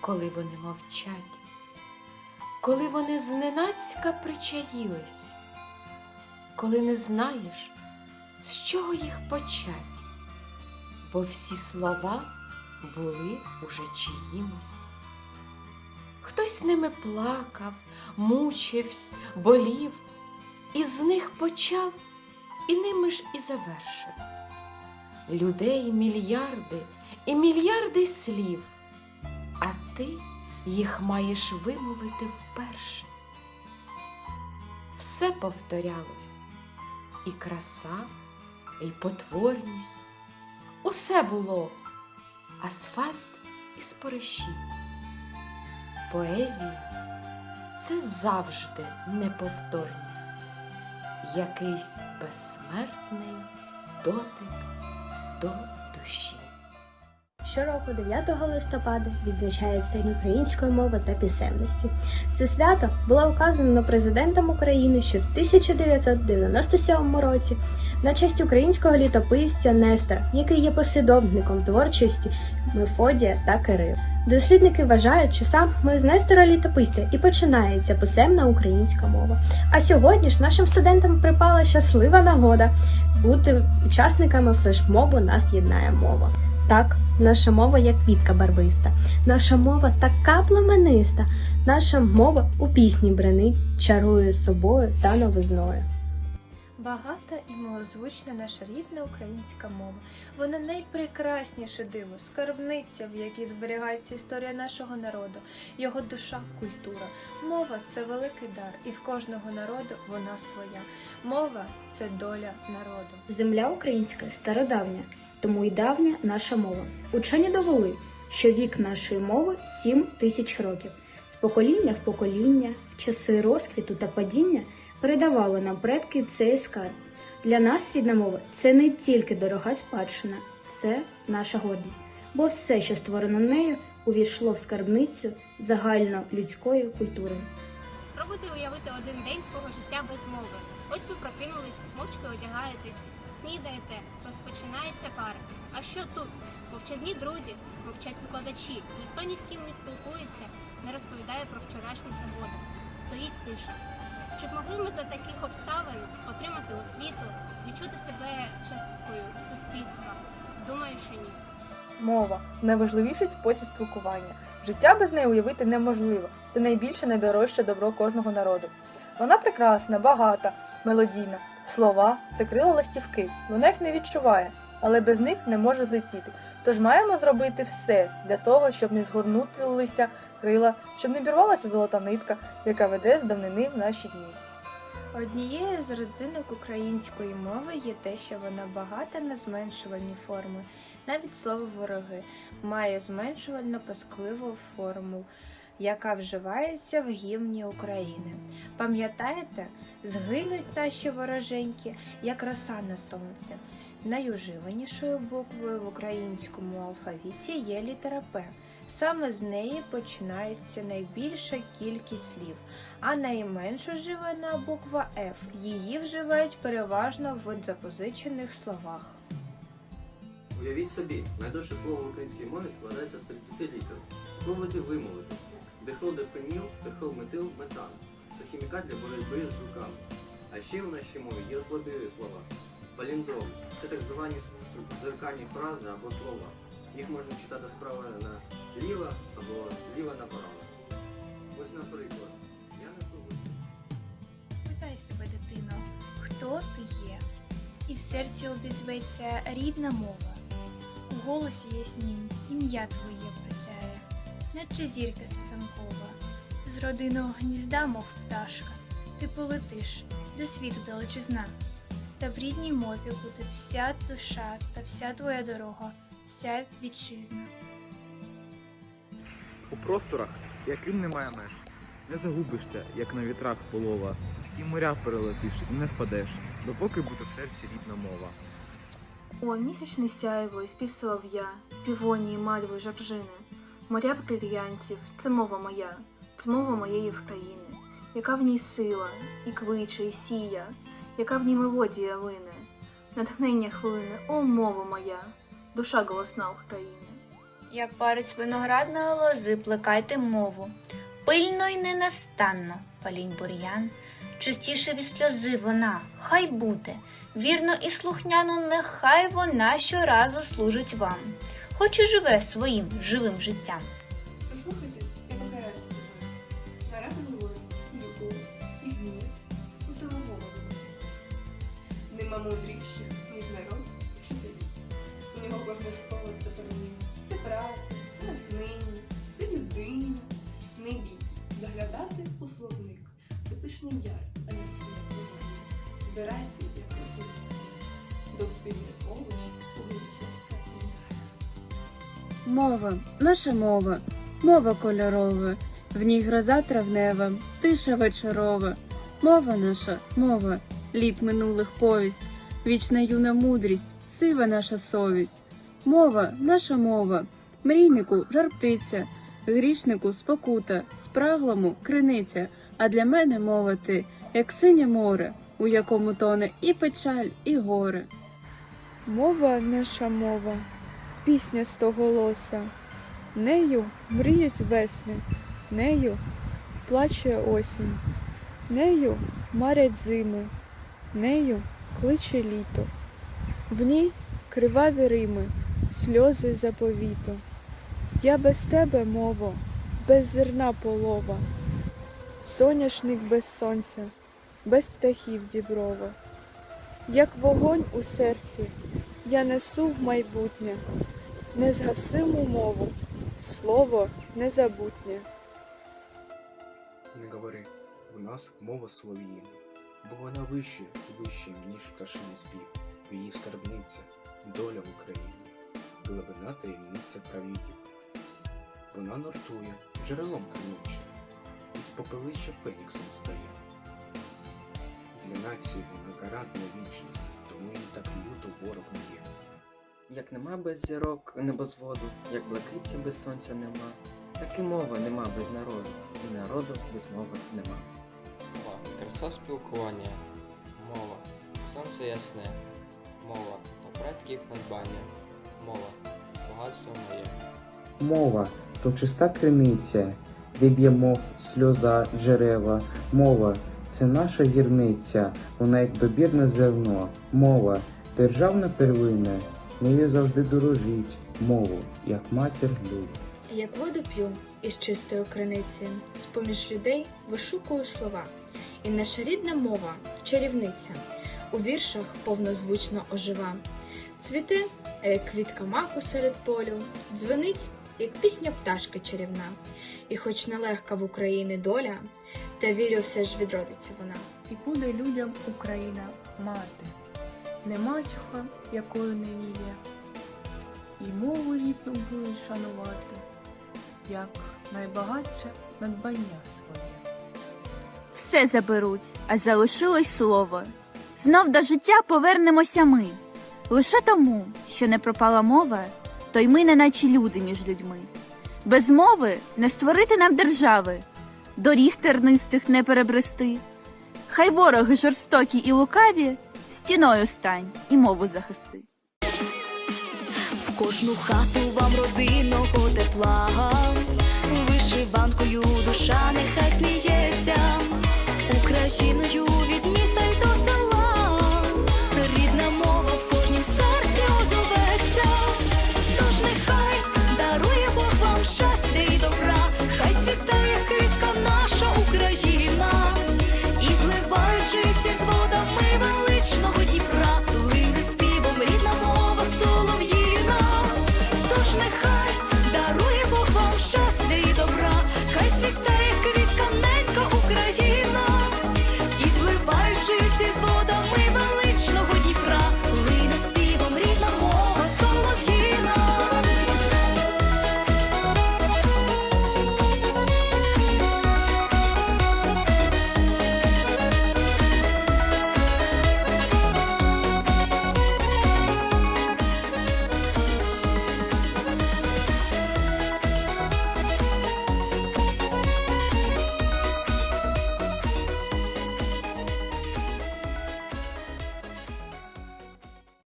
коли вони мовчать, коли вони зненацька причаїлись, коли не знаєш, з чого їх почать, бо всі слова були уже чиїмось. Хтось ними плакав, мучився, болів, і з них почав, і ними ж і завершив. Людей мільярди і мільярди слів, а ти їх маєш вимовити вперше. Все повторялось, і краса, і потворність, усе було асфальт і спориші. Поезія це завжди неповторність, якийсь безсмертний дотик до душі. Щороку 9 листопада відзначають День української мови та писемності. Це свято було указано президентом України ще в 1997 році на честь українського літописця Нестора, який є послідовником творчості Мефодія та Кирила. Дослідники вважають, що саме з Нестора літописця і починається писемна українська мова. А сьогодні ж нашим студентам припала щаслива нагода бути учасниками флешмобу Нас єднає мова. Так, наша мова як квітка барвиста, наша мова така пламениста, наша мова у пісні бренить, чарує собою та новизною. Багата і милозвучна наша рідна українська мова. Вона найпрекрасніше диво, скарбниця, в якій зберігається історія нашого народу, його душа, культура. Мова це великий дар, і в кожного народу вона своя. Мова це доля народу. Земля українська стародавня, тому й давня наша мова. Учені довели, що вік нашої мови 7 тисяч років. З покоління в покоління, в часи розквіту та падіння передавали нам предки цей скарб. Для нас рідна мова це не тільки дорога спадщина, це наша гордість. Бо все, що створено нею, увійшло в скарбницю загальнолюдської культури. Спробуйте уявити один день свого життя без мови. Ось ви прокинулись, мовчки одягаєтесь, снідаєте, розпочинається пара. А що тут? Мовчазні друзі, мовчать викладачі, ніхто ні з ким не спілкується, не розповідає про вчорашню пригоду. Стоїть тиша. Чи могли ми за таких обставин отримати освіту, відчути себе часткою суспільства? Думаю, що ні. Мова найважливіший спосіб спілкування. Життя без неї уявити неможливо. Це найбільше найдорожче добро кожного народу. Вона прекрасна, багата, мелодійна. Слова це крила ластівки. Вона їх не відчуває, але без них не може злетіти. Тож маємо зробити все для того, щоб не згорнутилися крила, щоб не бірвалася золота нитка, яка веде з давнини в наші дні. Однією з родзинок української мови є те, що вона багата на зменшувальні форми. Навіть слово вороги має зменшувально паскливу форму, яка вживається в гімні України. Пам'ятаєте, згинуть наші вороженьки, як роса на сонці. Найуживанішою буквою в українському алфавіті є літера П. Саме з неї починається найбільша кількість слів, а найменш вживана буква Ф. Її вживають переважно в запозичених словах. Уявіть собі, найдовше слово в українській мові складається з 30 літер. Спробуйте вимовити. Дихлодифеніл, терхолметил, метан. Це хімікат для боротьби з жуками. А ще в нашій мові є особливі слова. Паліндром це так звані дзеркальні фрази або слова. Їх можна читати справа наліво або зліва направо. Ось, наприклад, я несу гусі. Питай себе, дитино, хто ти є? І в серці обізветься рідна мова. У голосі яснім ім'я твоє просяє, наче зірка світанкова. З родинного гнізда, мов пташка, ти полетиш до світу далечизна. Та в рідній мові буде вся душа та вся твоя дорога, вся вітчизна. У просторах, яким немає меж, не загубишся, як на вітрах полова, і моря перелетиш, і не впадеш, допоки буде в серці рідна мова. О, місячне сяйво і спів солов'я, півонії, мальви, жоржини, моря брильянтів – це мова моя, це мова моєї країни, яка в ній сила, і кличе, і сія, яка в ній мелодія лине, натхнення хвилини, о, мова моя, душа голосна України. Як парець виноградної лози, плекайте мову. Пильно й ненастанно палінь бур'ян. Чистіше від сльози вона, хай буде. Вірно і слухняно, нехай вона щоразу служить вам, хоч і живе своїм живим життям. Нема мудріше, ніж народ вчителів. У нього кожне слово це перлина. Це праця, це натхнення, це людина. Не бійтесь заглядати у словник. Це пишний яр, а не сміх. Збирайте, як розумієте. Довбільний овоч, публічна Мова, наша мова, мова кольорова, в ній гроза травнева, тиша вечорова. Мова наша, мова, літ минулих повість, вічна юна мудрість, сива наша совість. Мова, наша мова, мрійнику жар птиця, грішнику спокута, спраглому криниця. А для мене мова ти, як синє море, у якому тоне і печаль, і горе. Мова наша мова, пісня стоголоса. Нею мріють весни, нею плаче осінь, нею марять зими, нею кличе літо. В ній криваві рими, сльози заповіту. Я без тебе, мово, без зерна полова, соняшник без сонця, без птахів діброва. Як вогонь у серці, я несу в майбутнє, незгасиму мову, слово незабутнє. Не говори, у нас мова солов'їна, бо вона вище вище, ніж пташиний спів, її скарбниця, доля в Україні, глибина таємниця правіків. Вона нортує джерелом кримничним, із попелища феніксом встає. Для нації вона гарант на вічність, тому її так люто ворог не є. Як нема без зірок небозводу, як блакиття без сонця нема, так і мови нема без народу, і народу без мови нема. Краса спілкування, мова, сонце ясне, мова. Та предків надбання, мова, багатство моє. Мова. То чиста криниця, де б'є мов сльоза джерева. Мова. Це наша гірниця, вона як добірне зерно. Мова. Державна первина, нею завжди дорожить. Мову, як матір любить. Як воду п'ю із чистої криниці, з-поміж людей вишукую слова. І наша рідна мова, чарівниця, у віршах повнозвучно ожива. Цвіте, як квітка маку серед полю, дзвенить, як пісня пташки чарівна. І хоч нелегка в Україні доля, та вірю, все ж відродиться вона. І буде людям Україна мати, не мачуха, якою не віє, і мову рідну будуть шанувати, як найбагатше надбання своє. Все заберуть, а залишилось слово. Знов до життя повернемося ми. Лише тому, що не пропала мова, то й ми не наче люди між людьми. Без мови не створити нам держави, доріг тернистих не перебрести. Хай вороги жорстокі і лукаві, стіною стань і мову захисти. В кожну хату вам родинного тепла, ланкою душа нехай сміється. Україною від міста й до села.